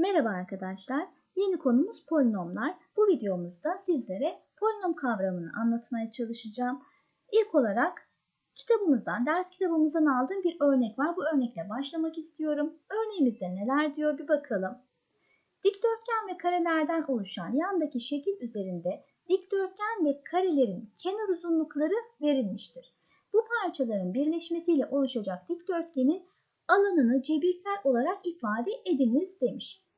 Merhaba arkadaşlar. Yeni konumuz polinomlar. Bu videomuzda sizlere polinom kavramını anlatmaya çalışacağım. İlk olarak kitabımızdan, ders kitabımızdan aldığım bir örnek var. Bu örnekle başlamak istiyorum. Örneğimizde neler diyor bir bakalım. Dikdörtgen ve karelerden oluşan yandaki şekil üzerinde dikdörtgen ve karelerin kenar uzunlukları verilmiştir. Bu parçaların birleşmesiyle oluşacak dikdörtgenin alanını cebirsel olarak ifade ediniz demiş.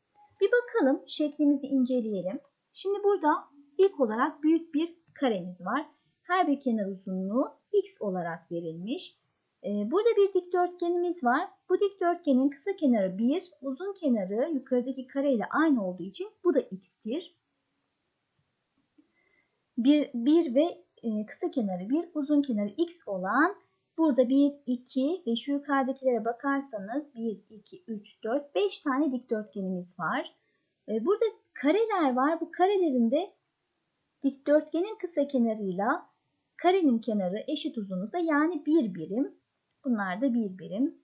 Bir bakalım şeklimizi inceleyelim. Şimdi burada ilk olarak büyük bir karemiz var. Her bir kenar uzunluğu x olarak verilmiş. Ee, burada bir dikdörtgenimiz var. Bu dikdörtgenin kısa kenarı 1, uzun kenarı yukarıdaki kare ile aynı olduğu için bu da x'tir. 1, 1 ve e, kısa kenarı 1, uzun kenarı x olan Burada 1, 2 ve şu yukarıdakilere bakarsanız 1, 2, 3, 4, 5 tane dikdörtgenimiz var. Ee, burada kareler var. Bu karelerin de dikdörtgenin kısa kenarıyla karenin kenarı eşit uzunlukta yani 1 birim. Bunlar da 1 birim.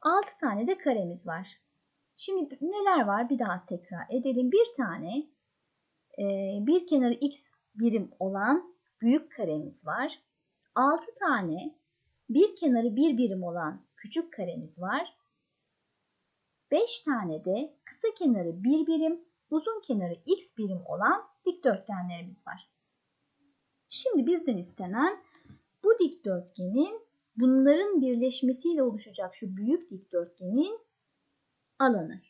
6 tane de karemiz var. Şimdi neler var bir daha tekrar edelim. Bir tane e, bir kenarı x birim olan büyük karemiz var. 6 tane bir kenarı bir birim olan küçük karemiz var. 5 tane de kısa kenarı bir birim, uzun kenarı x birim olan dikdörtgenlerimiz var. Şimdi bizden istenen bu dikdörtgenin bunların birleşmesiyle oluşacak şu büyük dikdörtgenin alanı.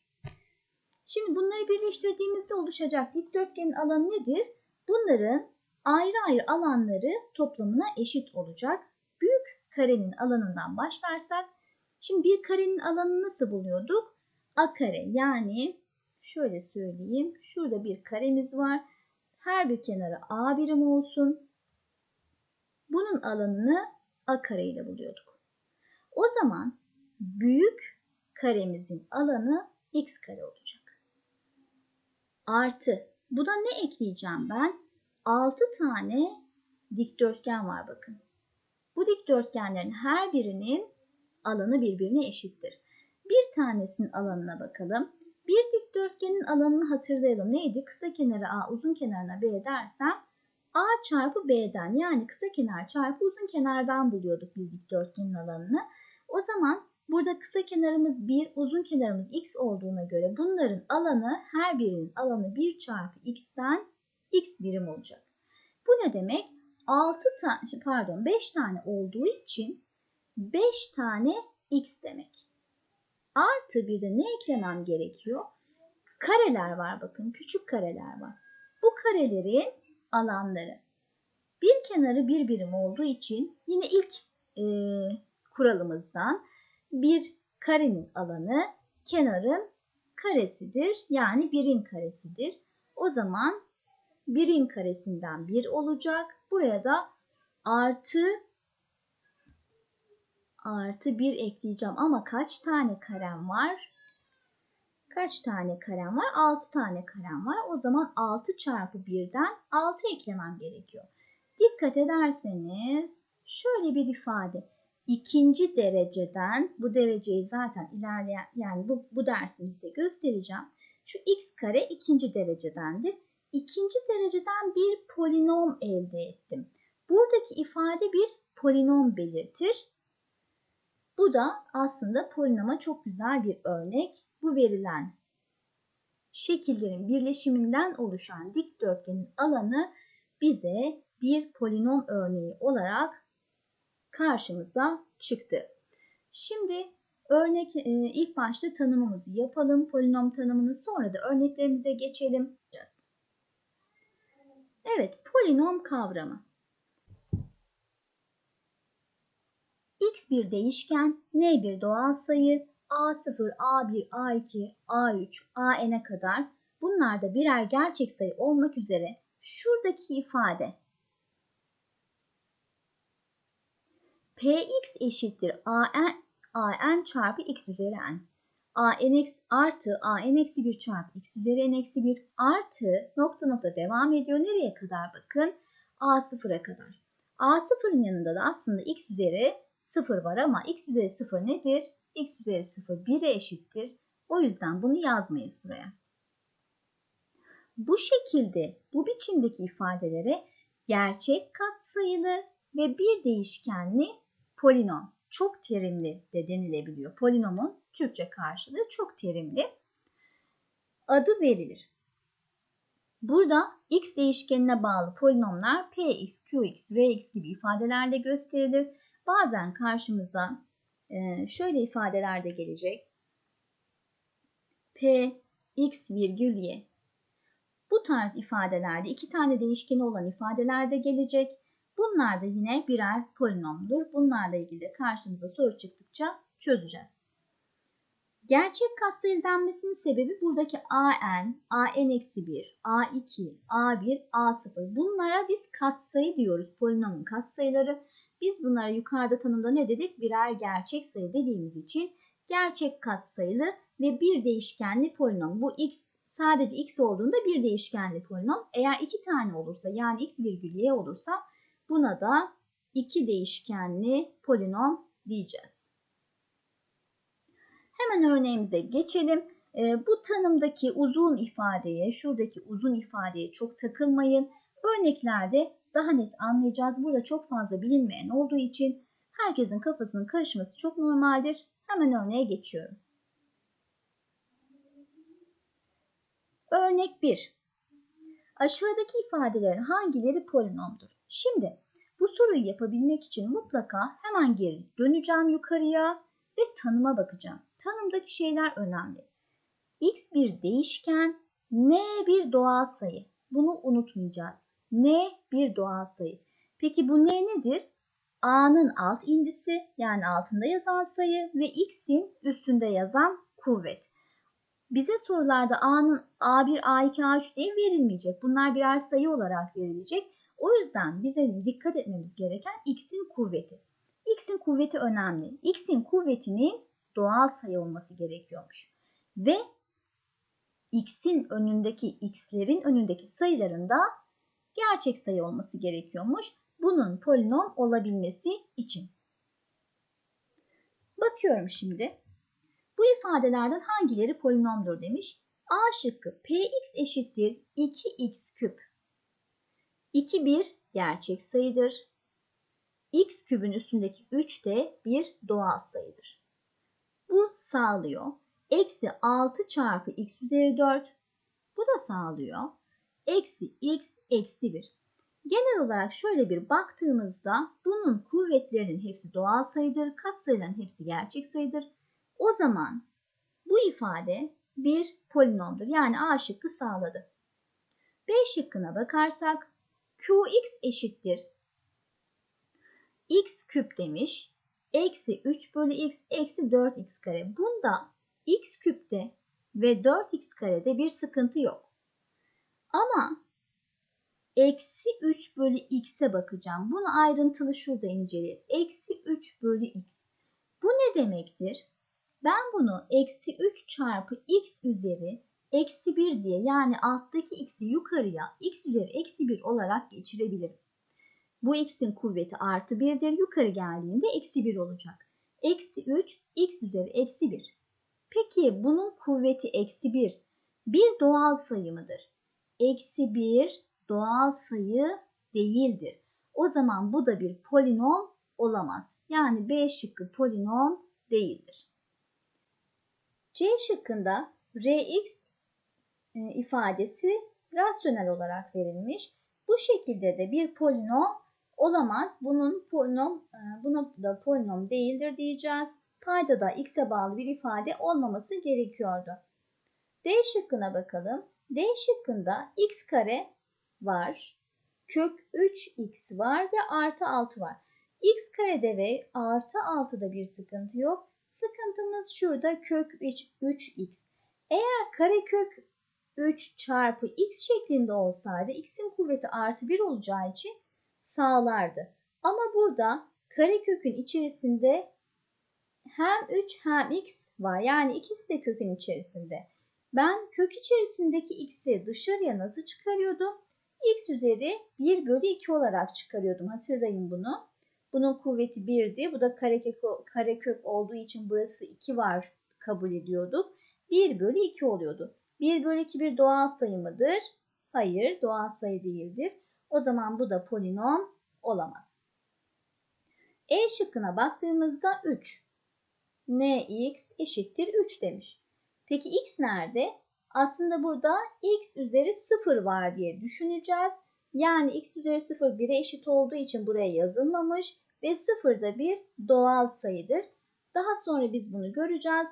Şimdi bunları birleştirdiğimizde oluşacak dikdörtgenin alanı nedir? Bunların ayrı ayrı alanları toplamına eşit olacak. Büyük karenin alanından başlarsak, şimdi bir karenin alanını nasıl buluyorduk? A kare yani şöyle söyleyeyim. Şurada bir karemiz var. Her bir kenarı A birim olsun. Bunun alanını A kare ile buluyorduk. O zaman büyük karemizin alanı x kare olacak. Artı. Bu da ne ekleyeceğim ben? 6 tane dikdörtgen var bakın. Bu dikdörtgenlerin her birinin alanı birbirine eşittir. Bir tanesinin alanına bakalım. Bir dikdörtgenin alanını hatırlayalım. Neydi? Kısa kenarı A, uzun kenarına B dersem A çarpı B'den yani kısa kenar çarpı uzun kenardan buluyorduk biz dikdörtgenin alanını. O zaman burada kısa kenarımız 1, uzun kenarımız x olduğuna göre bunların alanı her birinin alanı 1 çarpı x'ten x birim olacak. Bu ne demek? 6 tane pardon 5 tane olduğu için 5 tane x demek. Artı bir de ne eklemem gerekiyor? Kareler var bakın küçük kareler var. Bu karelerin alanları. Bir kenarı bir birim olduğu için yine ilk e, kuralımızdan bir karenin alanı kenarın karesidir. Yani birin karesidir. O zaman 1'in karesinden 1 olacak. Buraya da artı artı 1 ekleyeceğim. Ama kaç tane karem var? Kaç tane karem var? 6 tane karem var. O zaman 6 çarpı 1'den 6 eklemem gerekiyor. Dikkat ederseniz şöyle bir ifade. İkinci dereceden bu dereceyi zaten ilerleyen yani bu, bu dersimizde göstereceğim. Şu x kare ikinci derecedendir ikinci dereceden bir polinom elde ettim. Buradaki ifade bir polinom belirtir. Bu da aslında polinoma çok güzel bir örnek. Bu verilen şekillerin birleşiminden oluşan dikdörtgenin alanı bize bir polinom örneği olarak karşımıza çıktı. Şimdi örnek e, ilk başta tanımımızı yapalım. Polinom tanımını sonra da örneklerimize geçelim. Evet, polinom kavramı. x bir değişken, n bir doğal sayı, a0, a1, a2, a3, a n'e kadar bunlar da birer gerçek sayı olmak üzere şuradaki ifade px eşittir an, an çarpı x üzeri n a n eksi artı a n eksi 1 çarpı x üzeri n eksi 1 artı nokta nokta devam ediyor. Nereye kadar bakın? a sıfıra kadar. a sıfırın yanında da aslında x üzeri 0 var ama x üzeri 0 nedir? x üzeri 0 1'e eşittir. O yüzden bunu yazmayız buraya. Bu şekilde bu biçimdeki ifadelere gerçek katsayılı ve bir değişkenli polinom çok terimli de denilebiliyor. Polinomun Türkçe karşılığı çok terimli adı verilir. Burada x değişkenine bağlı polinomlar px, qx, rx gibi ifadelerle gösterilir. Bazen karşımıza e, şöyle ifadeler de gelecek. p, x virgül y. Bu tarz ifadelerde iki tane değişkeni olan ifadeler de gelecek. Bunlar da yine birer polinomdur. Bunlarla ilgili de karşımıza soru çıktıkça çözeceğiz. Gerçek katsayı denmesinin sebebi buradaki an, an-1, a2, a1, a0. Bunlara biz katsayı diyoruz. Polinomun katsayıları. Biz bunlara yukarıda tanımda ne dedik? Birer gerçek sayı dediğimiz için gerçek katsayılı ve bir değişkenli polinom. Bu x sadece x olduğunda bir değişkenli polinom. Eğer iki tane olursa yani x virgül y olursa buna da iki değişkenli polinom diyeceğiz. Hemen örneğimize geçelim. E, bu tanımdaki uzun ifadeye, şuradaki uzun ifadeye çok takılmayın. Örneklerde daha net anlayacağız. Burada çok fazla bilinmeyen olduğu için herkesin kafasının karışması çok normaldir. Hemen örneğe geçiyorum. Örnek 1. Aşağıdaki ifadelerin hangileri polinomdur? Şimdi bu soruyu yapabilmek için mutlaka hemen geri döneceğim yukarıya ve tanıma bakacağım. Tanımdaki şeyler önemli. X bir değişken, N bir doğal sayı. Bunu unutmayacağız. N bir doğal sayı. Peki bu N nedir? A'nın alt indisi yani altında yazan sayı ve X'in üstünde yazan kuvvet. Bize sorularda A'nın A1, A2, A3 diye verilmeyecek. Bunlar birer sayı olarak verilecek. O yüzden bize dikkat etmemiz gereken X'in kuvveti. X'in kuvveti önemli. X'in kuvvetinin doğal sayı olması gerekiyormuş. Ve x'in önündeki x'lerin önündeki sayıların da gerçek sayı olması gerekiyormuş. Bunun polinom olabilmesi için. Bakıyorum şimdi. Bu ifadelerden hangileri polinomdur demiş. A şıkkı px eşittir 2x küp. 2 bir gerçek sayıdır. X kübün üstündeki 3 de bir doğal sayıdır. Bu sağlıyor. Eksi 6 çarpı x üzeri 4. Bu da sağlıyor. Eksi x eksi 1. Genel olarak şöyle bir baktığımızda bunun kuvvetlerinin hepsi doğal sayıdır. Katsayıların hepsi gerçek sayıdır. O zaman bu ifade bir polinomdur. Yani A şıkkı sağladı. B şıkkına bakarsak Qx eşittir. X küp demiş eksi 3 bölü x eksi 4x kare. Bunda x küpte ve 4x karede bir sıkıntı yok. Ama eksi 3 bölü x'e bakacağım. Bunu ayrıntılı şurada inceleyelim. Eksi 3 bölü x. Bu ne demektir? Ben bunu eksi 3 çarpı x üzeri eksi 1 diye yani alttaki x'i yukarıya x üzeri eksi 1 olarak geçirebilirim. Bu x'in kuvveti artı 1'dir. Yukarı geldiğinde eksi 1 olacak. Eksi 3 x üzeri eksi 1. Peki bunun kuvveti eksi 1 bir doğal sayı mıdır? Eksi 1 doğal sayı değildir. O zaman bu da bir polinom olamaz. Yani B şıkkı polinom değildir. C şıkkında Rx e, ifadesi rasyonel olarak verilmiş. Bu şekilde de bir polinom olamaz. Bunun polinom, e, buna da polinom değildir diyeceğiz. Payda da x'e bağlı bir ifade olmaması gerekiyordu. D şıkkına bakalım. D şıkkında x kare var. Kök 3x var ve artı 6 var. x karede ve artı 6'da bir sıkıntı yok. Sıkıntımız şurada kök 3, 3x. Eğer kare kök 3 çarpı x şeklinde olsaydı x'in kuvveti artı 1 olacağı için sağlardı. Ama burada karekökün içerisinde hem 3 hem x var. Yani ikisi de kökün içerisinde. Ben kök içerisindeki x'i dışarıya nasıl çıkarıyordum? x üzeri 1 bölü 2 olarak çıkarıyordum. Hatırlayın bunu. Bunun kuvveti 1'di. Bu da karekök, karekök olduğu için burası 2 var kabul ediyorduk. 1 bölü 2 oluyordu. 1 bölü 2 bir doğal sayı mıdır? Hayır, doğal sayı değildir. O zaman bu da polinom olamaz. E şıkkına baktığımızda 3. nx eşittir 3 demiş. Peki x nerede? Aslında burada x üzeri 0 var diye düşüneceğiz. Yani x üzeri 0 1'e eşit olduğu için buraya yazılmamış ve 0 da bir doğal sayıdır. Daha sonra biz bunu göreceğiz.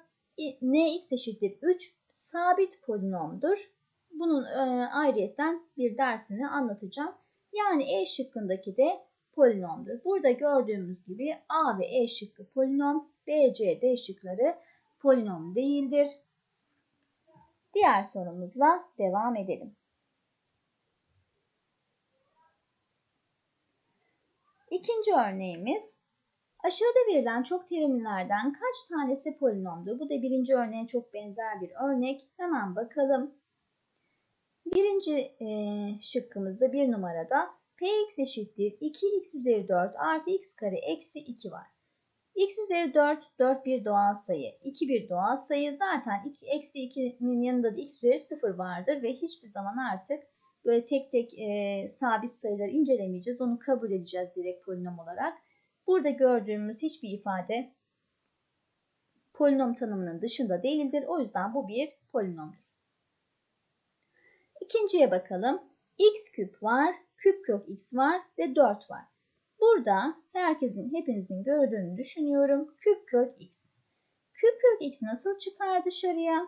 nx eşittir 3 sabit polinomdur. Bunun e, ayrıyetten bir dersini anlatacağım. Yani E şıkkındaki de polinomdur. Burada gördüğümüz gibi A ve E şıkkı polinom, B, C, D şıkları polinom değildir. Diğer sorumuzla devam edelim. İkinci örneğimiz Aşağıda verilen çok terimlerden kaç tanesi polinomdur? Bu da birinci örneğe çok benzer bir örnek. Hemen bakalım. Birinci e, şıkkımızda bir numarada px eşittir 2x üzeri 4 artı x kare eksi 2 var. x üzeri 4, 4 bir doğal sayı, 2 bir doğal sayı. Zaten 2, eksi 2'nin yanında da x üzeri 0 vardır ve hiçbir zaman artık böyle tek tek e, sabit sayıları incelemeyeceğiz. Onu kabul edeceğiz direkt polinom olarak. Burada gördüğümüz hiçbir ifade polinom tanımının dışında değildir. O yüzden bu bir polinomdur. İkinciye bakalım. x küp var, küp kök x var ve 4 var. Burada herkesin, hepinizin gördüğünü düşünüyorum. Küp kök x. Küp kök x nasıl çıkar dışarıya?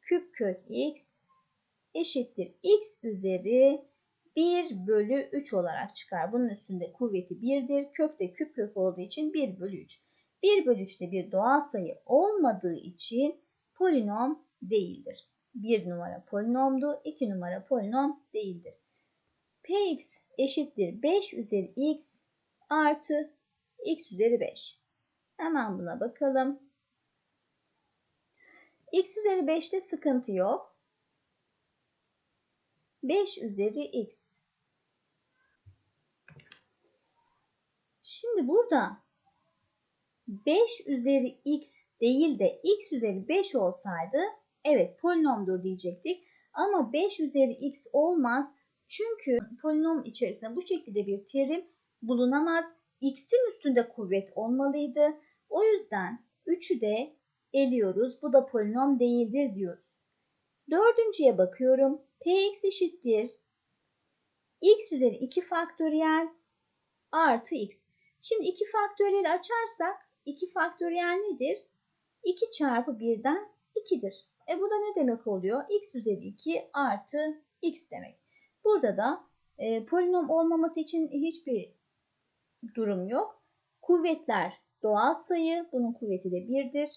Küp kök x eşittir x üzeri 1 bölü 3 olarak çıkar. Bunun üstünde kuvveti 1'dir. Kök de küp kök olduğu için 1 bölü 3. 1 bölü 3 de bir doğal sayı olmadığı için polinom değildir. 1 numara polinomdu, 2 numara polinom değildir. Px eşittir 5 üzeri x artı x üzeri 5. Hemen buna bakalım. x üzeri 5'te sıkıntı yok. 5 üzeri x. Şimdi burada 5 üzeri x değil de x üzeri 5 olsaydı evet polinomdur diyecektik. Ama 5 üzeri x olmaz. Çünkü polinom içerisinde bu şekilde bir terim bulunamaz. X'in üstünde kuvvet olmalıydı. O yüzden 3'ü de eliyoruz. Bu da polinom değildir diyoruz. Dördüncüye bakıyorum. Px eşittir. x üzeri 2 faktöriyel artı x. Şimdi 2 faktöriyel açarsak 2 faktöriyel nedir? 2 çarpı 1'den 2'dir. E bu da ne demek oluyor? x üzeri 2 artı x demek. Burada da e, polinom olmaması için hiçbir durum yok. Kuvvetler doğal sayı. Bunun kuvveti de 1'dir.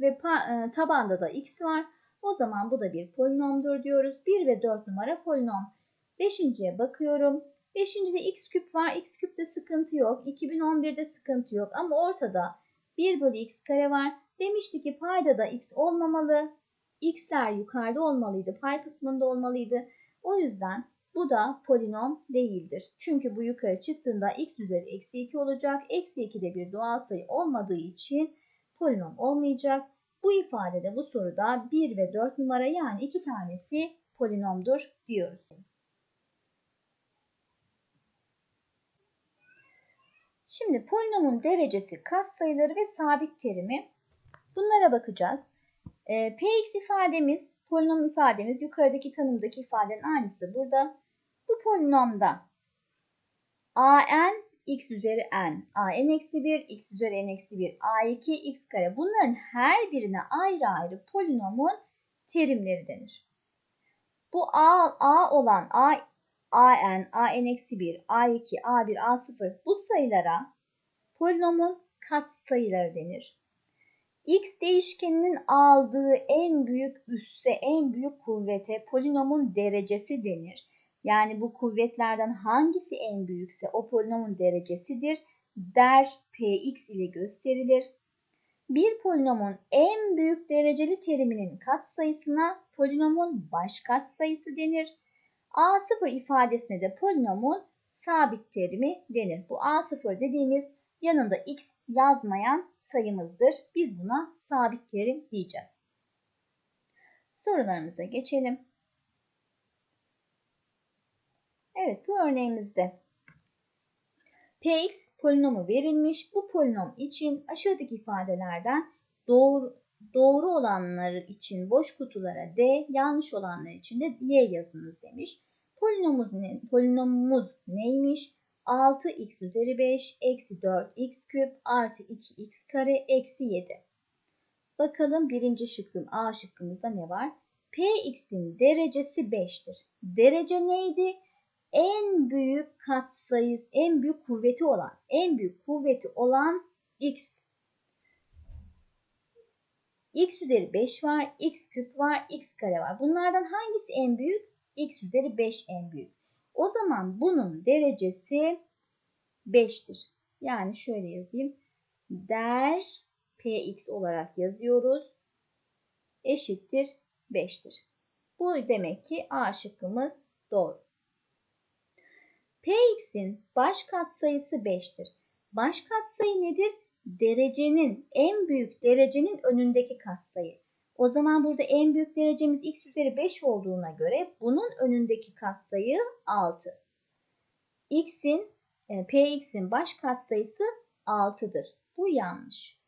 Ve e, tabanda da x var. O zaman bu da bir polinomdur diyoruz. 1 ve 4 numara polinom. Beşinciye bakıyorum. Beşincide x küp var. x küpte sıkıntı yok. 2011'de sıkıntı yok. Ama ortada 1 bölü x kare var. Demişti ki payda da x olmamalı. X'ler yukarıda olmalıydı. Pay kısmında olmalıydı. O yüzden bu da polinom değildir. Çünkü bu yukarı çıktığında x üzeri eksi 2 olacak. Eksi 2 de bir doğal sayı olmadığı için polinom olmayacak. Bu ifadede bu soruda 1 ve 4 numara yani iki tanesi polinomdur diyoruz. Şimdi polinomun derecesi, katsayıları ve sabit terimi bunlara bakacağız. E, Px ifademiz, polinom ifademiz yukarıdaki tanımdaki ifadenin aynısı burada. Bu polinomda an x üzeri n, a n eksi 1, x üzeri n eksi 1, a2, x kare bunların her birine ayrı ayrı polinomun terimleri denir. Bu a, a olan a, a n, a n eksi 1, a2, a1, a0 bu sayılara polinomun katsayıları denir. X değişkeninin aldığı en büyük üsse, en büyük kuvvete polinomun derecesi denir. Yani bu kuvvetlerden hangisi en büyükse o polinomun derecesidir der Px ile gösterilir. Bir polinomun en büyük dereceli teriminin katsayısına polinomun baş katsayısı denir. A0 ifadesine de polinomun sabit terimi denir. Bu A0 dediğimiz yanında x yazmayan sayımızdır. Biz buna sabit terim diyeceğiz. Sorularımıza geçelim. Evet bu örneğimizde Px polinomu verilmiş. Bu polinom için aşağıdaki ifadelerden doğru, doğru olanları için boş kutulara D, yanlış olanlar için de Y yazınız demiş. Polinomumuz, ne, polinomumuz neymiş? 6x üzeri 5 eksi 4x küp artı 2x kare eksi 7. Bakalım birinci şıkkın A şıkkımızda ne var? Px'in derecesi 5'tir. Derece neydi? En büyük katsayısı, en büyük kuvveti olan, en büyük kuvveti olan x. x üzeri 5 var, x küp var, x kare var. Bunlardan hangisi en büyük? x üzeri 5 en büyük. O zaman bunun derecesi 5'tir. Yani şöyle yazayım. Der px olarak yazıyoruz. Eşittir 5'tir. Bu demek ki A şıkkımız doğru. Px'in baş katsayısı 5'tir. Baş katsayı nedir? Derecenin, en büyük derecenin önündeki katsayı. O zaman burada en büyük derecemiz x üzeri 5 olduğuna göre bunun önündeki katsayı 6. x'in, e, px'in baş katsayısı 6'dır. Bu yanlış.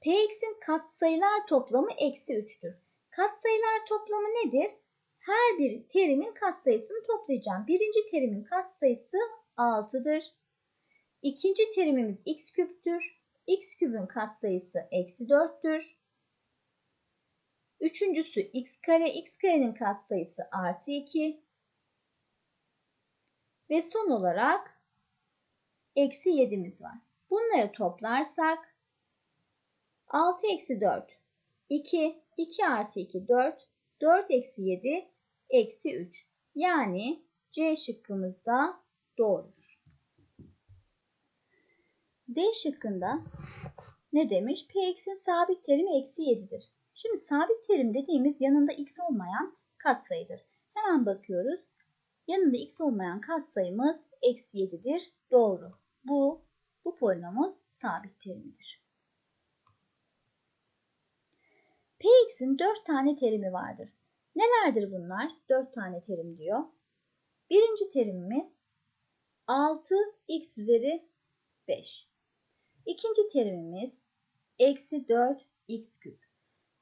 px'in katsayılar toplamı eksi 3'tür. Katsayılar toplamı nedir? Her bir terimin katsayısını toplayacağım. Birinci terimin katsayısı 6'dır. İkinci terimimiz x küptür. X küpün katsayısı eksi 4'tür. Üçüncüsü x kare. x karenin katsayısı artı 2. Ve son olarak eksi 7'miz var. Bunları toplarsak 6 eksi 4 2. 2 artı 2 4. 4 eksi 7 eksi 3. Yani C şıkkımız da doğrudur. D şıkkında ne demiş? Px'in sabit terimi eksi 7'dir. Şimdi sabit terim dediğimiz yanında x olmayan katsayıdır. Hemen bakıyoruz. Yanında x olmayan katsayımız eksi 7'dir. Doğru. Bu, bu polinomun sabit terimidir. Px'in 4 tane terimi vardır. Nelerdir bunlar? 4 tane terim diyor. Birinci terimimiz 6x üzeri 5. İkinci terimimiz eksi 4x küp.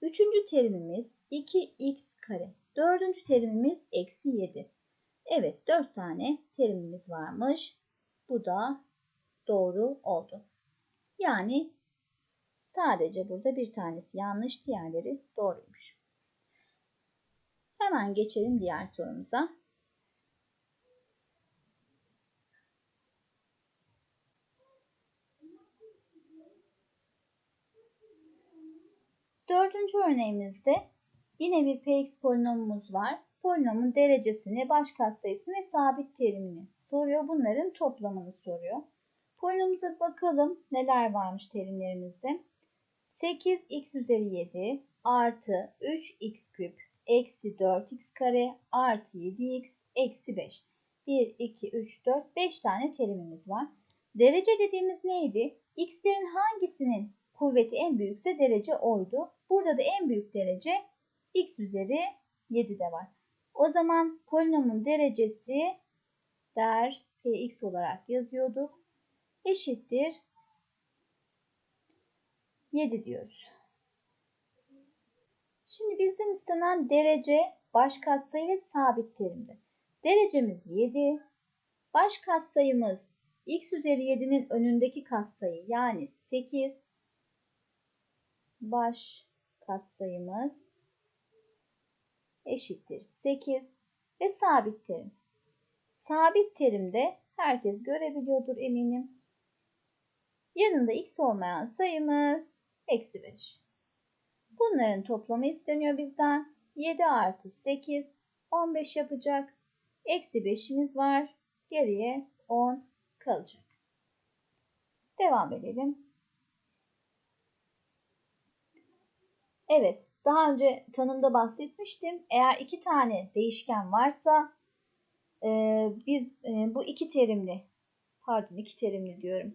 Üçüncü terimimiz 2x kare. Dördüncü terimimiz eksi 7. Evet 4 tane terimimiz varmış. Bu da doğru oldu. Yani sadece burada bir tanesi yanlış, diğerleri doğruymuş. Hemen geçelim diğer sorumuza. Dördüncü örneğimizde yine bir px polinomumuz var. Polinomun derecesini, baş katsayısını ve sabit terimini soruyor. Bunların toplamını soruyor. Polinomumuza bakalım neler varmış terimlerimizde. 8x üzeri 7 artı 3x küp eksi 4x kare artı 7x eksi 5. 1, 2, 3, 4, 5 tane terimimiz var. Derece dediğimiz neydi? X'lerin hangisinin kuvveti en büyükse derece oydu. Burada da en büyük derece x üzeri 7'de var. O zaman polinomun derecesi der px olarak yazıyorduk. Eşittir 7 diyoruz. Şimdi bizden istenen derece baş katsayı ve sabit terimdir. Derecemiz 7. Baş katsayımız x üzeri 7'nin önündeki katsayı yani 8. Baş katsayımız eşittir 8 ve sabit terim. Sabit terimde herkes görebiliyordur eminim. Yanında x olmayan sayımız eksi 5. Bunların toplamı isteniyor bizden. 7 artı 8 15 yapacak. Eksi 5'imiz var. Geriye 10 kalacak. Devam edelim. Evet, daha önce tanımda bahsetmiştim. Eğer iki tane değişken varsa e, biz e, bu iki terimli, pardon iki terimli diyorum.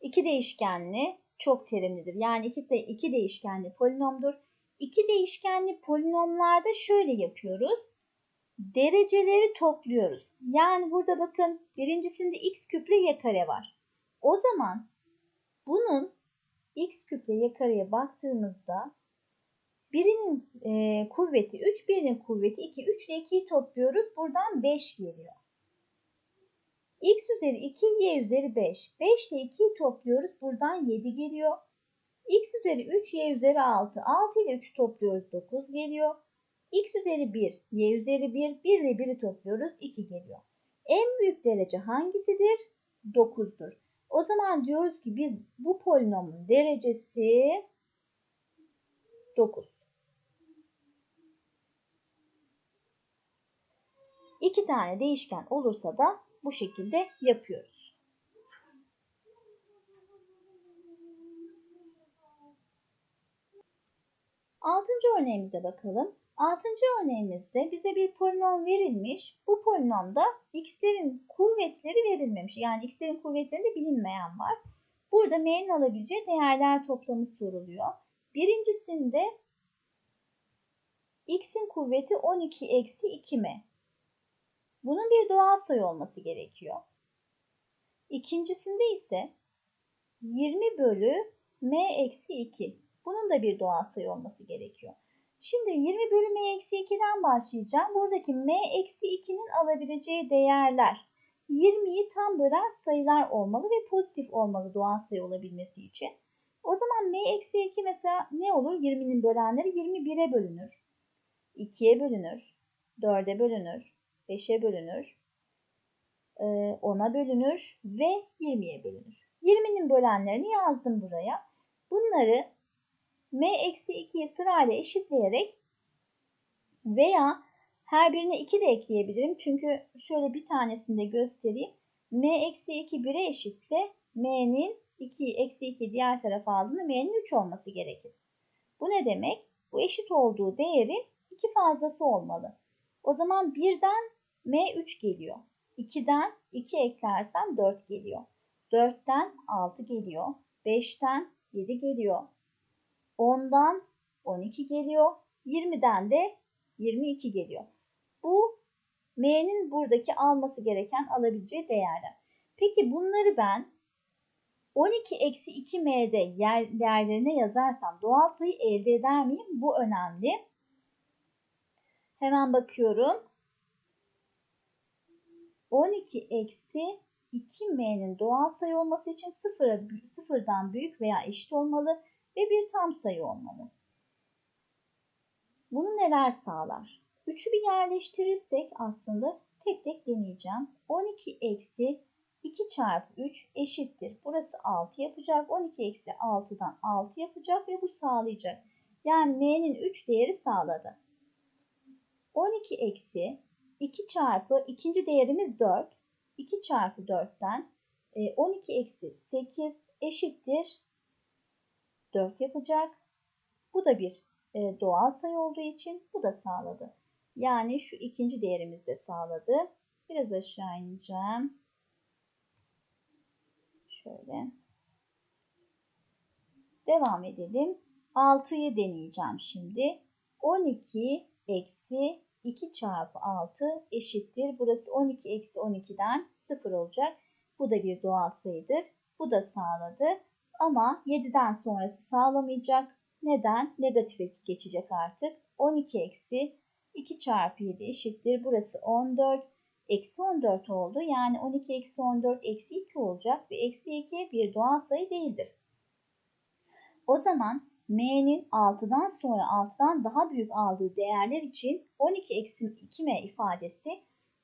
İki değişkenli çok terimlidir. Yani iki, de, iki değişkenli polinomdur. İki değişkenli polinomlarda şöyle yapıyoruz. Dereceleri topluyoruz. Yani burada bakın birincisinde x küple y kare var. O zaman bunun x küple y kareye baktığımızda birinin e, kuvveti 3, birinin kuvveti 2. 3 ile 2'yi topluyoruz. Buradan 5 geliyor. x üzeri 2, y üzeri 5. 5 ile 2'yi topluyoruz. Buradan 7 geliyor. x üzeri 3, y üzeri 6. 6 ile 3 topluyoruz. 9 geliyor. x üzeri 1, y üzeri 1. 1 ile 1'i topluyoruz. 2 geliyor. En büyük derece hangisidir? 9'dur. O zaman diyoruz ki biz bu polinomun derecesi 9. İki tane değişken olursa da bu şekilde yapıyoruz. Altıncı örneğimize bakalım. Altıncı örneğimizde bize bir polinom verilmiş. Bu polinomda x'lerin kuvvetleri verilmemiş. Yani x'lerin kuvvetlerinde bilinmeyen var. Burada m'nin alabileceği değerler toplamı soruluyor. Birincisinde x'in kuvveti 12 eksi 2m. Bunun bir doğal sayı olması gerekiyor. İkincisinde ise 20 bölü m eksi 2. Bunun da bir doğal sayı olması gerekiyor. Şimdi 20 bölü m eksi 2'den başlayacağım. Buradaki m eksi 2'nin alabileceği değerler 20'yi tam bölen sayılar olmalı ve pozitif olmalı doğal sayı olabilmesi için. O zaman m eksi 2 mesela ne olur? 20'nin bölenleri 21'e bölünür. 2'ye bölünür. 4'e bölünür. 5'e bölünür, e, 10'a bölünür ve 20'ye bölünür. 20'nin bölenlerini yazdım buraya. Bunları m eksi 2'yi sırayla eşitleyerek veya her birine 2 de ekleyebilirim. Çünkü şöyle bir tanesini de göstereyim. m eksi 2 1'e eşitse m'nin 2 eksi 2 diğer tarafa aldığında m'nin 3 olması gerekir. Bu ne demek? Bu eşit olduğu değerin 2 fazlası olmalı. O zaman birden M3 geliyor. 2'den 2 eklersem 4 geliyor. 4'ten 6 geliyor. 5'ten 7 geliyor. 10'dan 12 geliyor. 20'den de 22 geliyor. Bu M'nin buradaki alması gereken alabileceği değerler. Peki bunları ben 12 eksi 2 m'de değerlerine yazarsam doğal sayı elde eder miyim? Bu önemli. Hemen bakıyorum. 12 eksi 2m'nin doğal sayı olması için sıfıra, sıfırdan büyük veya eşit olmalı ve bir tam sayı olmalı. Bunu neler sağlar? 3'ü bir yerleştirirsek aslında tek tek deneyeceğim. 12 eksi 2 çarpı 3 eşittir. Burası 6 yapacak. 12 eksi 6'dan 6 yapacak ve bu sağlayacak. Yani m'nin 3 değeri sağladı. 12 eksi 2 çarpı ikinci değerimiz 4. 2 çarpı 4'ten 12 eksi 8 eşittir 4 yapacak. Bu da bir e, doğal sayı olduğu için bu da sağladı. Yani şu ikinci değerimiz de sağladı. Biraz aşağı ineceğim. Şöyle. Devam edelim. 6'yı deneyeceğim şimdi. 12 eksi 2 çarpı 6 eşittir. Burası 12 eksi 12'den 0 olacak. Bu da bir doğal sayıdır. Bu da sağladı. Ama 7'den sonrası sağlamayacak. Neden? Negatife geçecek artık. 12 eksi 2 çarpı 7 eşittir. Burası 14. Eksi 14 oldu. Yani 12 eksi 14 eksi 2 olacak. Ve eksi 2 bir doğal sayı değildir. O zaman m'nin 6'dan sonra 6'dan daha büyük aldığı değerler için 12 eksi 2m ifadesi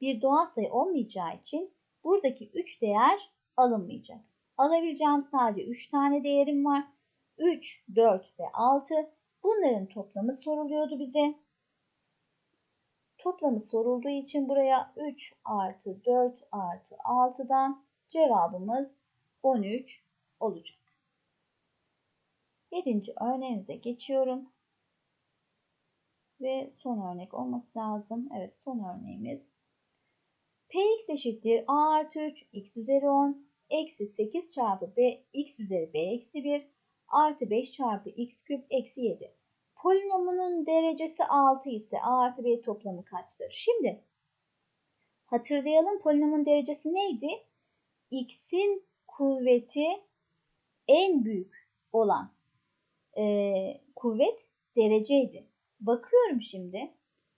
bir doğal sayı olmayacağı için buradaki 3 değer alınmayacak. Alabileceğim sadece 3 tane değerim var. 3, 4 ve 6. Bunların toplamı soruluyordu bize. Toplamı sorulduğu için buraya 3 artı 4 artı 6'dan cevabımız 13 olacak. 7. örneğimize geçiyorum. Ve son örnek olması lazım. Evet son örneğimiz. Px eşittir a artı 3 x üzeri 10 eksi 8 çarpı b, x üzeri b eksi 1 artı 5 çarpı x küp eksi 7. Polinomunun derecesi 6 ise a artı b toplamı kaçtır? Şimdi hatırlayalım polinomun derecesi neydi? x'in kuvveti en büyük olan e, kuvvet dereceydi. Bakıyorum şimdi.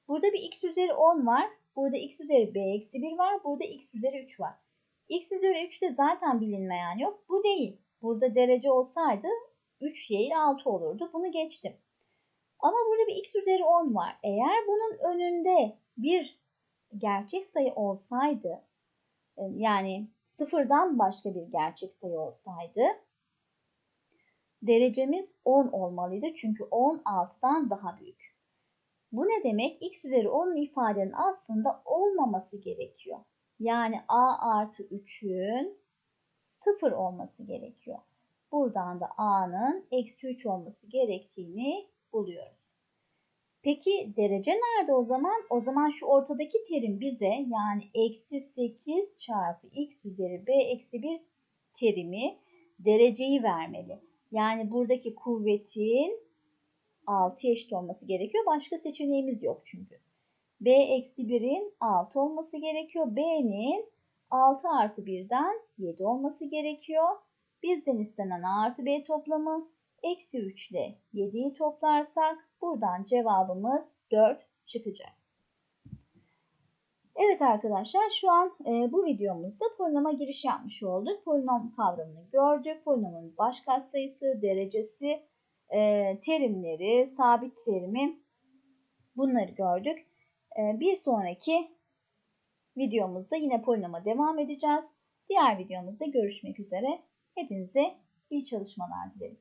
Burada bir x üzeri 10 var. Burada x üzeri b eksi 1 var. Burada x üzeri 3 var. x üzeri 3 de zaten bilinmeyen yok. Bu değil. Burada derece olsaydı 3 değil 6 olurdu. Bunu geçtim. Ama burada bir x üzeri 10 var. Eğer bunun önünde bir gerçek sayı olsaydı yani sıfırdan başka bir gerçek sayı olsaydı derecemiz 10 olmalıydı. Çünkü 10 6'dan daha büyük. Bu ne demek? x üzeri 10 ifadenin aslında olmaması gerekiyor. Yani a artı 3'ün 0 olması gerekiyor. Buradan da a'nın eksi 3 olması gerektiğini buluyoruz. Peki derece nerede o zaman? O zaman şu ortadaki terim bize yani eksi 8 çarpı x üzeri b eksi 1 terimi dereceyi vermeli. Yani buradaki kuvvetin 6 eşit olması gerekiyor. Başka seçeneğimiz yok çünkü. B eksi 1'in 6 olması gerekiyor. B'nin 6 artı 1'den 7 olması gerekiyor. Bizden istenen A artı B toplamı eksi 3 ile 7'yi toplarsak buradan cevabımız 4 çıkacak. Evet arkadaşlar şu an e, bu videomuzda polinoma giriş yapmış olduk. Polinom kavramını gördük. Polinomun baş katsayısı, derecesi, e, terimleri, sabit terimi bunları gördük. E, bir sonraki videomuzda yine polinoma devam edeceğiz. Diğer videomuzda görüşmek üzere. Hepinize iyi çalışmalar dilerim.